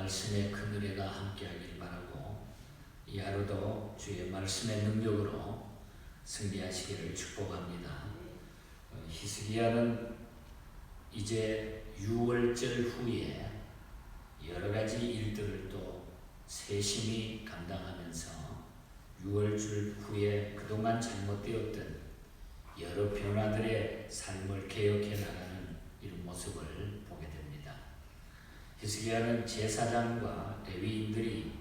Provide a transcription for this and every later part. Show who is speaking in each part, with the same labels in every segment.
Speaker 1: 말씀의 큰 은혜가 함께하길 바라고 이 하루도 주의 말씀의 능력으로 승리하시기를 축복합니다. 어, 히스기야는 이제 6월절 후에 여러 가지 일들을 또 세심히 감당하면서 6월절 후에 그동안 잘못되었던 여러 변화들의 삶을 개혁해 나가는 이런 모습을. 히스기야는 제사장과 레위인들이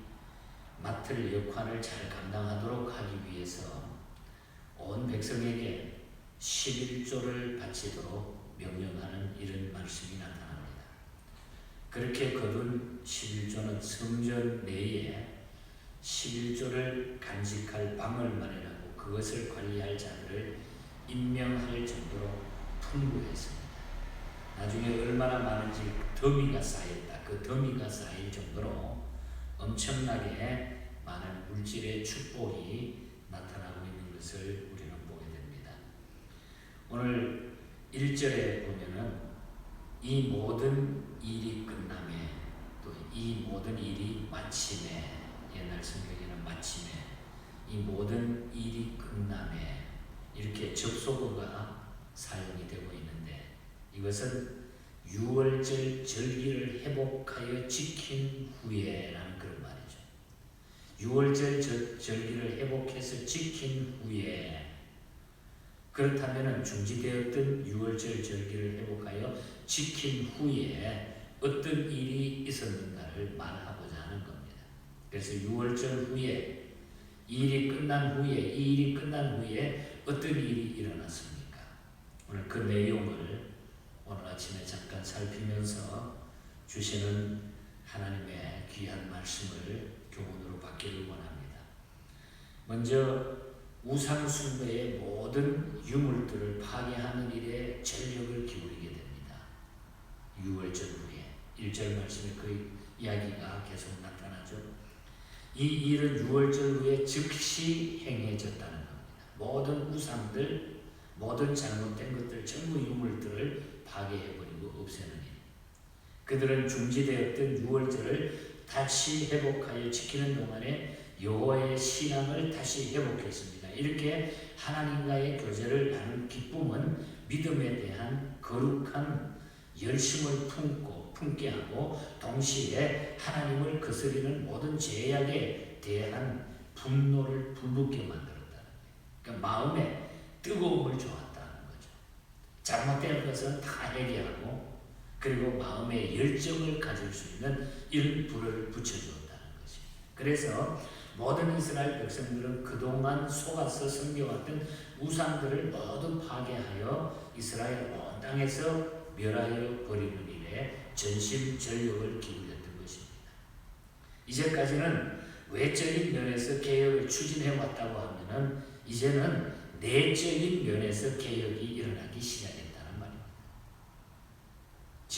Speaker 1: 맡을 역할을 잘 감당하도록 하기 위해서 온 백성에게 11조를 바치도록 명령하는 이런 말씀이 나타납니다. 그렇게 거둔 11조는 성전 내에 11조를 간직할 방을 마련하고 그것을 관리할 자들을 임명할 정도로 풍부했습니다. 나중에 얼마나 많은지 더미가 쌓였다. 그 더미가 쌓일 정도로 엄청나게 많은 물질의 축복이 나타나고 있는 것을 우리는 보게 됩니다. 오늘 1절에 보면은 이 모든 일이 끝남에 또 이 모든 일이 마침에 옛날 성경에는 마침에 이 모든 일이 끝남에 이렇게 접속어가 사용이 되고 있는데 이것은 6월절 절기를 회복하여 지킨 후에라는 그런 말이죠. 6월절 절, 절기를 회복해서 지킨 후에 그렇다면 중지되었던 6월절 절기를 회복하여 지킨 후에 어떤 일이 있었는가를 말하고자 하는 겁니다. 그래서 6월절 후에 이 일이 끝난 후에 이 일이 끝난 후에 어떤 일이 일어났습니까? 오늘 그 내용을 오늘 아침에 잠깐 살피면서 주시는 하나님의 귀한 말씀을 교훈으로 받기를 원합니다. 먼저 우상 숭배의 모든 유물들을 파괴하는 일에 전력을 기울이게 됩니다. 6월절 후에 1절 말씀에 그 이야기가 계속 나타나죠. 이 일은 6월절 후에 즉시 행해졌다는 겁니다. 모든 우상들, 모든 잘못된 것들, 전부 유물들을 파괴해버리고 없애는 일. 그들은 중지되었던 6월절을 다시 회복하여 지키는 동안에 여호와의 신앙을 다시 회복했습니다. 이렇게 하나님과의 교제를 나눈 기쁨은 믿음에 대한 거룩한 열심을 품고 품게 하고 동시에 하나님을 거스리는 모든 죄악에 대한 분노를 불붙게 만들었다. 그러니까 마음에 뜨거움을 거죠. 잘못된 것은 다 해결하고 그리고 마음에 열정을 가질 수 있는 이런 불을 붙여주었다는 것이. 그래서 모든 이스라엘 백성들은 그동안 속아서 섬겨왔던 우상들을 모두 파괴하여 이스라엘 온 땅에서 멸하여 버리는 일에 전심전력을 기울였던 것입니다. 이제까지는 외적인 면에서 개혁을 추진해 왔다고 하면은 이제는 내적인 면에서 개혁이 일어나기 말입니다.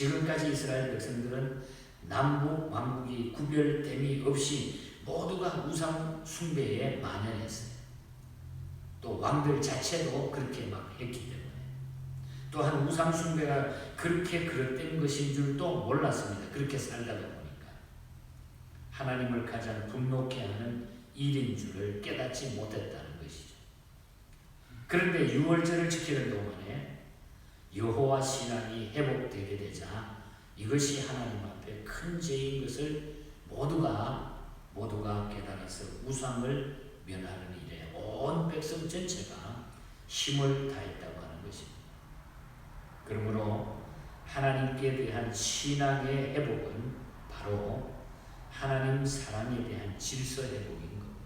Speaker 1: 지금까지 이스라엘 백성들은 남북 왕국이 구별됨이 없이 모두가 우상 숭배에 만연했어요. 또 왕들 자체도 그렇게 막 했기 때문에 또한 우상 숭배가 그렇게 그릇된 것인 줄도 몰랐습니다. 그렇게 살다가 하나님을 가장 분노케 하는 일인 줄을 깨닫지 못했다는 것이죠. 그런데 6월절을 지키는 동안에 여호와 신앙이 회복되게 되자 이것이 하나님 앞에 큰 죄인 것을 모두가 모두가 깨달아서 우상을 면하는 일에 온 백성 전체가 힘을 다했다고 하는 것입니다. 그러므로 하나님께 대한 신앙의 회복은 바로 하나님 사랑에 대한 질서 회복인 겁니다.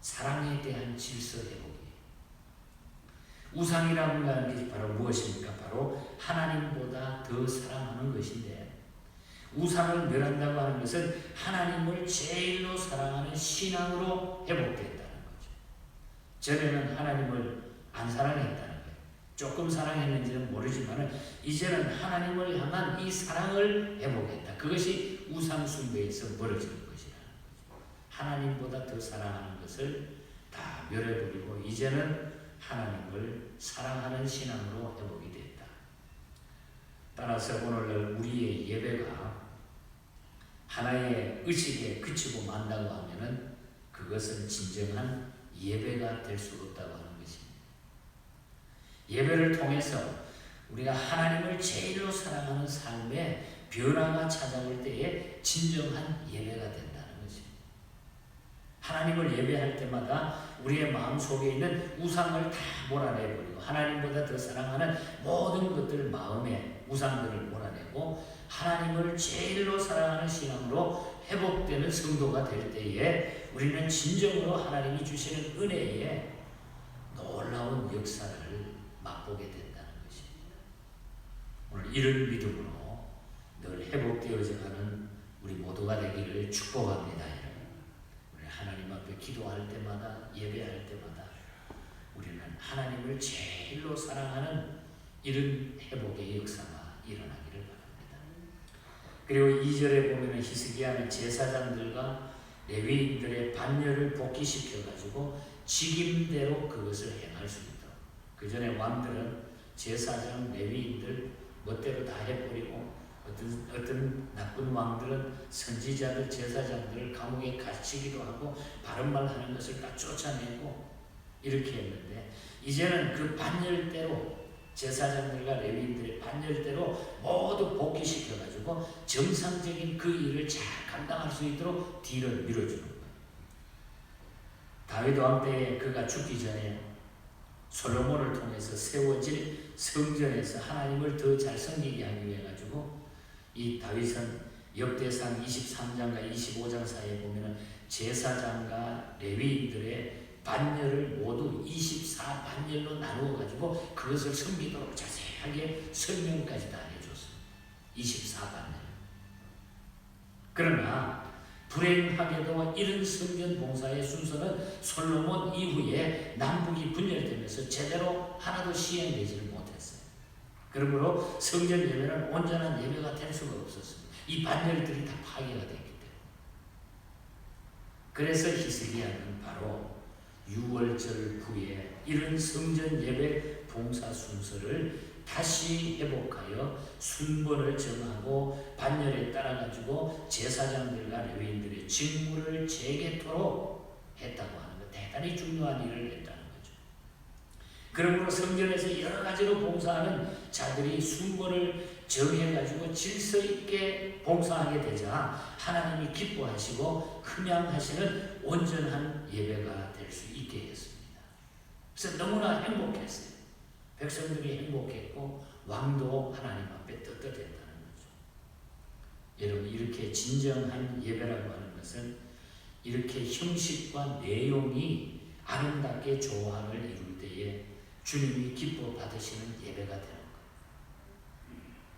Speaker 1: 사랑에 대한 질서 회복이에요. 우상이라고 하는 것이 바로 무엇입니까? 바로 하나님보다 더 사랑하는 것인데 우상을 멸한다고 하는 것은 하나님을 제일로 사랑하는 신앙으로 회복됐다는 거죠. 전에는 하나님을 안 사랑했다는 거예요. 조금 사랑했는지는 모르지만 이제는 하나님을 향한 이 사랑을 회복했다. 그것이 우상 숭배에서 멀어지는 것이라는 거죠. 하나님보다 더 사랑하는 것을 다 멸해버리고 이제는 하나님을 사랑하는 신앙으로 회복이 됐다. 따라서 오늘날 우리의 예배가 하나의 의식에 그치고 만다고 하면은 그것은 진정한 예배가 될 수 없다고 하는 것입니다. 예배를 통해서 우리가 하나님을 제일로 사랑하는 삶에 변화가 찾아올 때에 진정한 예배가 것입니다. 하나님을 예배할 때마다 우리의 마음 속에 있는 우상을 다 몰아내버리고 하나님보다 더 사랑하는 모든 것들 마음에 우상들을 몰아내고 하나님을 제일로 사랑하는 신앙으로 회복되는 성도가 될 때에 우리는 진정으로 하나님이 주시는 은혜에 놀라운 역사를 맛보게 된다는 것입니다. 오늘 이런 믿음으로 늘 회복되어져 가는 우리 모두가 되기를 축복합니다. 하나님 앞에 기도할 때마다 예배할 때마다 우리는 하나님을 제일로 사랑하는 이런 회복의 역사가 일어나기를 바랍니다. 그리고 2절에 보면 히스기야는 제사장들과 레위인들의 반열을 복귀시켜 가지고 직임대로 그것을 행할 수 있도록 그 전에 왕들은 제사장 레위인들 멋대로 다 해버리고 어떤 어떤 나쁜 왕들은 선지자들 제사장들을 감옥에 갇히기도 하고 바른 말 하는 것을 다 쫓아내고 이렇게 했는데 이제는 그 반열대로 제사장들과 레위인들의 반열대로 모두 복귀시켜 가지고 정상적인 그 일을 잘 감당할 수 있도록 뒤를 밀어주는 거예요. 다윗 왕 때에 그가 죽기 전에 솔로몬을 통해서 세워질 성전에서 하나님을 더 잘 섬기게 하기 위해 가지고 이 다윗은 역대상 23장과 25장 사이에 보면은 제사장과 레위인들의 반열을 모두 24반열로 나누어 가지고 그것을 섬기도록 자세하게 설명까지 다 해줬어요. 24반열. 그러나 불행하게도 이런 성전 봉사의 순서는 솔로몬 이후에 남북이 분열되면서 제대로 하나도 시행되지를 못했어요. 그러므로 성전 예배는 온전한 예배가 될 수가 없었습니다. 이 반열들이 다 파괴가 됐기 때문에. 그래서 히스기야는 바로 6월절 후에 이런 성전 예배 봉사 순서를 다시 회복하여 순번을 정하고 반열에 따라 가지고 제사장들과 레위인들의 직무를 재개토록 했다고 하는 것 대단히 중요한 일을 거죠. 그러므로 성전에서 여러 가지로 봉사하는 자들이 순번을 정해 가지고 질서 있게 봉사하게 되자 하나님이 기뻐하시고 흠양하시는 온전한 예배가 될 수 있게 했습니다. 그래서 너무나 행복했어요. 백성들이 행복했고 왕도 하나님 앞에 떳떳했다는 거죠. 여러분 이렇게 진정한 예배라고 하는 것은 이렇게 형식과 내용이 아름답게 조화를 이룰 때에 주님이 기뻐 받으시는 예배가 되는 거예요.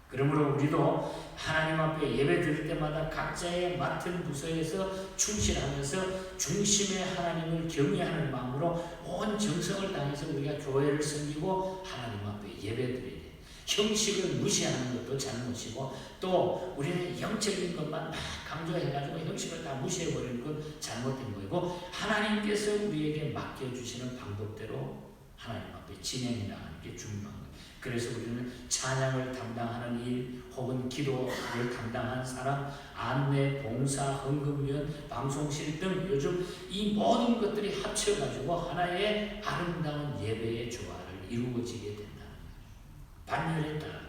Speaker 1: 그러므로 우리도 하나님 앞에 예배 드릴 때마다 각자의 맡은 부서에서 충실하면서 중심의 하나님을 경외하는 마음으로 온 정성을 다해서 우리가 교회를 섬기고 하나님 앞에 예배 드려야 돼. 형식을 무시하는 것도 잘못이고 또 우리는 영적인 것만 막 강조해가지고 형식을 다 무시해버리는 건 잘못된 거고 하나님께서 우리에게 맡겨주시는 방법대로 하나님 앞에 진행해 나가는 게 중요한 거예요. 그래서 우리는 찬양을 담당하는 일 혹은 기도를 담당하는 사람, 안내, 봉사, 헌금위원, 방송실 등 요즘 이 모든 것들이 합쳐가지고 하나의 아름다운 예배의 조화를 이루어지게 거예요. 반열에 따라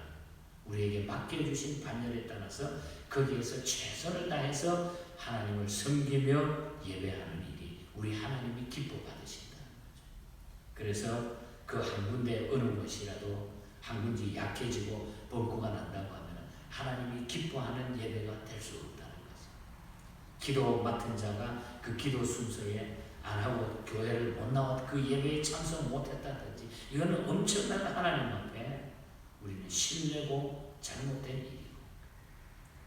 Speaker 1: 우리에게 맡겨주신 반열에 따라서 거기에서 최선을 다해서 하나님을 섬기며 예배하는 일이 우리 하나님이 기뻐 받으신다는 거죠. 그래서 그 한 군데 어느 것이라도 한 군지 약해지고 벙커가 난다고 하면 하나님이 기뻐하는 예배가 될 수 없다는 거죠. 기도 맡은 자가 그 기도 순서에 안 하고 교회를 못 나와 그 예배에 참석 못했다든지 이거는 엄청난 하나님 앞에 우리는 신뢰고 잘못된 일이고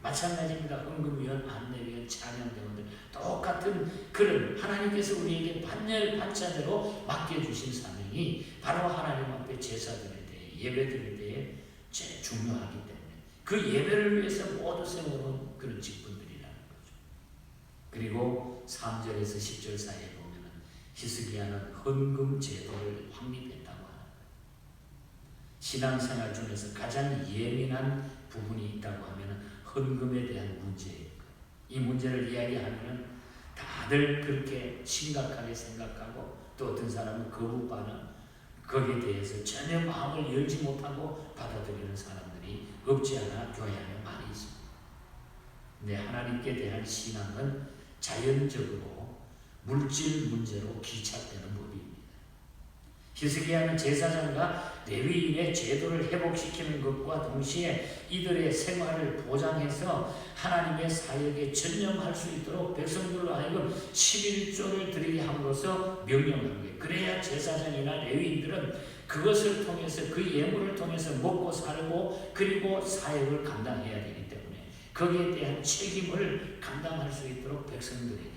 Speaker 1: 마찬가지입니다. 헌금위원, 안내위원, 찬양대원들 똑같은 그런 하나님께서 우리에게 반열 반차대로 맡겨주신 사명이 바로 하나님 앞에 제사 드릴 때 예배 드릴 때에 제일 중요하기 때문에 그 예배를 위해서 모두 세워놓은 그런 직분들이라는 거죠. 그리고 3절에서 10절 사이에 보면은 히스기야는 헌금 제도를 확립했다고 하는 거예요. 신앙생활 중에서 가장 예민한 부분이 있다고 하면은 헌금에 대한 문제예요. 이 문제를 이야기하면은 다들 그렇게 심각하게 생각하고 또 어떤 사람은 거부 반응 거기에 대해서 전혀 마음을 열지 못하고 받아들이는 사람들이 없지 않아 교회 안에 많이 있습니다. 근데 하나님께 대한 신앙은 자연적으로 물질 문제로 기착되는 법입니다. 히스기야는 제사장과 레위인의 제도를 회복시키는 것과 동시에 이들의 생활을 보장해서 하나님의 사역에 전념할 수 있도록 백성들로 하여금 11조를 드리게 함으로써 명령한 거예요. 그래야 제사장이나 레위인들은 그것을 통해서 그 예물을 통해서 먹고 살고 그리고 사역을 감당해야 되기 때문에 거기에 대한 책임을 감당할 수 있도록 백성들에게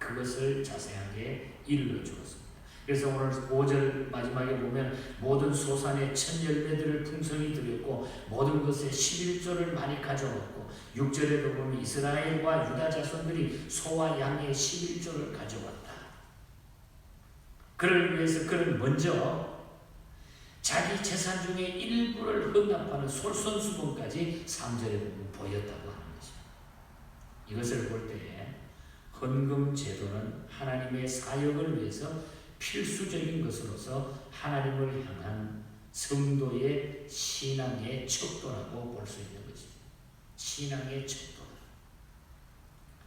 Speaker 1: 그것을 자세하게 일러주었습니다. 그래서 오늘 5절 마지막에 보면 모든 소산의 첫 열매들을 풍성히 드렸고 모든 것에 11조를 많이 가져왔고 6절에도 보면 이스라엘과 유다 자손들이 소와 양의 11조를 가져왔다. 그를 위해서 그는 먼저 자기 재산 중에 일부를 헌납하는 솔선수범까지 3절에 보면 보였다고 하는 것입니다. 이것을 볼 때 헌금 제도는 하나님의 사역을 위해서 필수적인 것으로서 하나님을 향한 성도의 신앙의 척도라고 볼 수 있는 것입니다. 신앙의 척도다.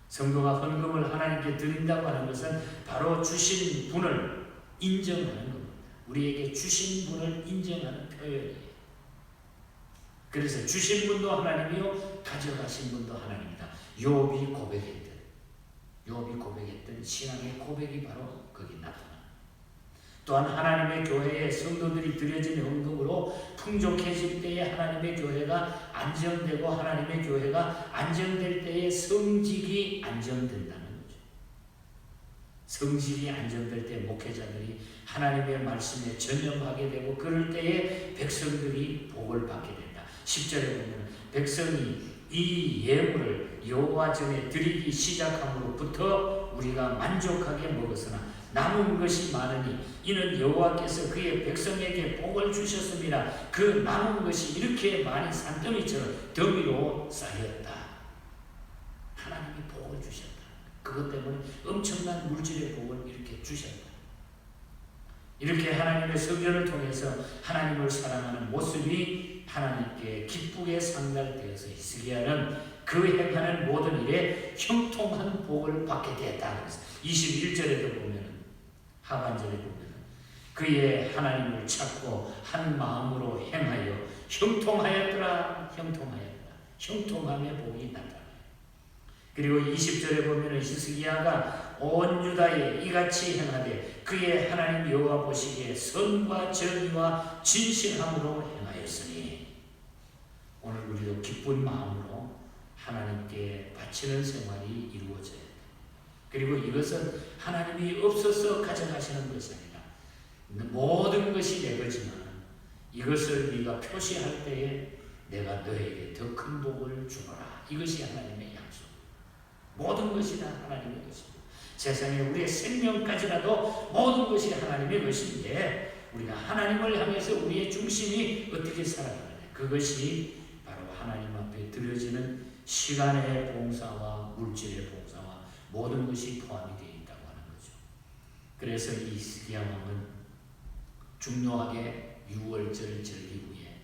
Speaker 1: 성도가 헌금을 하나님께 드린다고 하는 것은 바로 주신 분을 인정하는 겁니다. 우리에게 주신 분을 인정하는 표현이에요. 그래서 주신 분도 하나님이요 가져가신 분도 하나님이다. 욥이 고백했던 욥이 고백했던 신앙의 고백이 바로 거기 나타납니다. 또한 하나님의 교회에 성도들이 드려진 헌금으로 풍족해질 때에 하나님의 교회가 안정되고 하나님의 교회가 안정될 때에 성직이 안정된다는 거죠. 성직이 안정될 때 목회자들이 하나님의 말씀에 전념하게 되고 그럴 때에 백성들이 복을 받게 된다. 10절에 보면 백성이 이 예물을 여호와 전에 드리기 시작함으로부터 우리가 만족하게 먹었으나 남은 것이 많으니 이는 여호와께서 그의 백성에게 복을 주셨습니다. 그 남은 것이 이렇게 많이 산더미처럼 더미로 쌓였다. 하나님이 복을 주셨다. 그것 때문에 엄청난 물질의 복을 이렇게 주셨다. 이렇게 하나님의 성전을 통해서 하나님을 사랑하는 모습이 하나님께 기쁘게 상달되어서 히스기야는 그 행하는 모든 일에 형통한 복을 받게 되었다. 그래서 21절에도 보면 하반절에 보면 그의 하나님을 찾고 한 마음으로 행하여 형통하였더라 형통하였더라 형통함의 복이 나타나요. 그리고 20절에 보면 히스기야가 온 유다에 이같이 행하되 그의 하나님 여호와 보시기에 선과 정의와 진실함으로 행하였으니 오늘 우리도 기쁜 마음으로 하나님께 바치는 생활이 이루어져야 돼. 그리고 이것은 하나님이 없어서 가져가시는 것이 아니라 모든 것이 내 거지만 이것을 네가 표시할 때에 내가 너에게 더 큰 복을 주노라. 이것이 하나님의 약속. 모든 것이 다 하나님의 것입니다. 세상에 우리의 생명까지라도 모든 것이 하나님의 것인데 우리가 하나님을 향해서 우리의 중심이 어떻게 살아가느냐. 그것이 바로 하나님 앞에 드려지는 시간의 봉사와 물질의 봉사와 모든 것이 포함이 되어 있다고 하는 거죠. 그래서 이 스기야 왕은 중요하게 6월절 절기 후에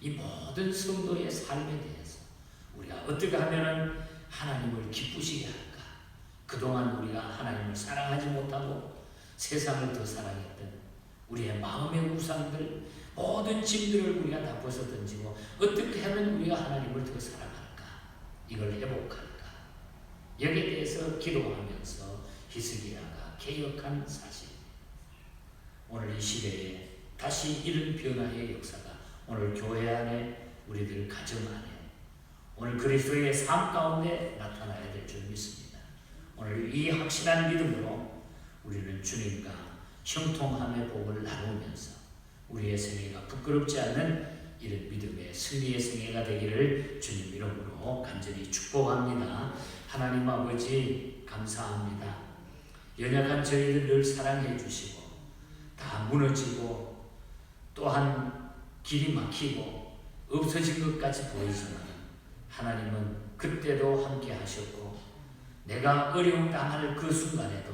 Speaker 1: 이 모든 성도의 삶에 대해서 우리가 어떻게 하면은 하나님을 기쁘시게 할까? 그동안 우리가 하나님을 사랑하지 못하고 세상을 더 사랑했던 우리의 마음의 우상들 모든 짐들을 우리가 다 벗어 던지고 어떻게 하면 우리가 하나님을 더 사랑할까? 이걸 회복할까? 여기에 대해서 기도하면서 히스기야가 개혁한 사실. 오늘 이 시대에 다시 이런 변화의 역사가 오늘 교회 안에 우리들 가정 안에 오늘 그리스도의 삶 가운데 나타나야 될 줄 믿습니다. 오늘 이 확실한 믿음으로 우리는 주님과 형통함의 복을 나누면서 우리의 생애가 부끄럽지 않는 이런 믿음의 승리의 생애가 되기를 주님 이름으로 간절히 축복합니다. 하나님 아버지 감사합니다. 연약한 저희를 늘 사랑해 주시고 다 무너지고 또한 길이 막히고 없어진 것까지 보이지만 하나님은 그때도 함께 하셨고 내가 어려움 당할 그 순간에도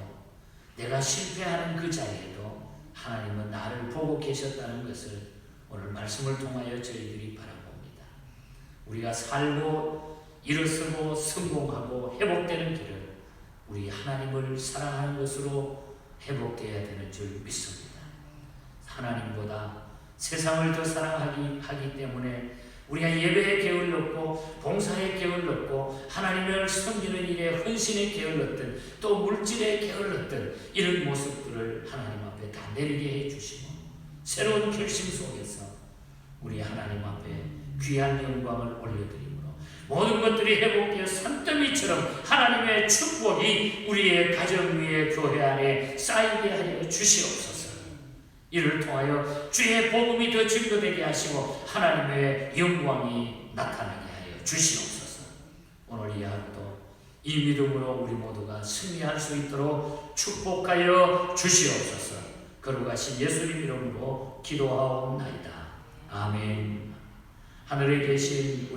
Speaker 1: 내가 실패하는 그 자리에도 하나님은 나를 보고 계셨다는 것을 오늘 말씀을 통하여 저희들이 바라봅니다. 우리가 살고 일어서고 성공하고 회복되는 길을 우리 하나님을 사랑하는 것으로 회복되어야 되는 줄 믿습니다. 하나님보다 세상을 더 사랑하기 하기 때문에 우리가 예배에 게을렀고 봉사에 게을렀고 하나님을 섬기는 일에 헌신에 게을렀던 또 물질에 게을렀던 이런 모습들을 하나님 앞에 다 내리게 해주시고 새로운 결심 속에서 우리 하나님 앞에 귀한 영광을 올려드림으로 모든 것들이 회복되어 산더미처럼 하나님의 축복이 우리의 가정 위에 교회 안에 쌓이게 하여 주시옵소서. 이를 통하여 주의 복음이 더 증거되게 하시고 하나님의 영광이 나타나게 하여 주시옵소서. 오늘 이 하루도 이 믿음으로 우리 모두가 승리할 수 있도록 축복하여 주시옵소서. 거룩하신 예수님 이름으로 기도하옵나이다. 아멘. 하늘에 계신 우리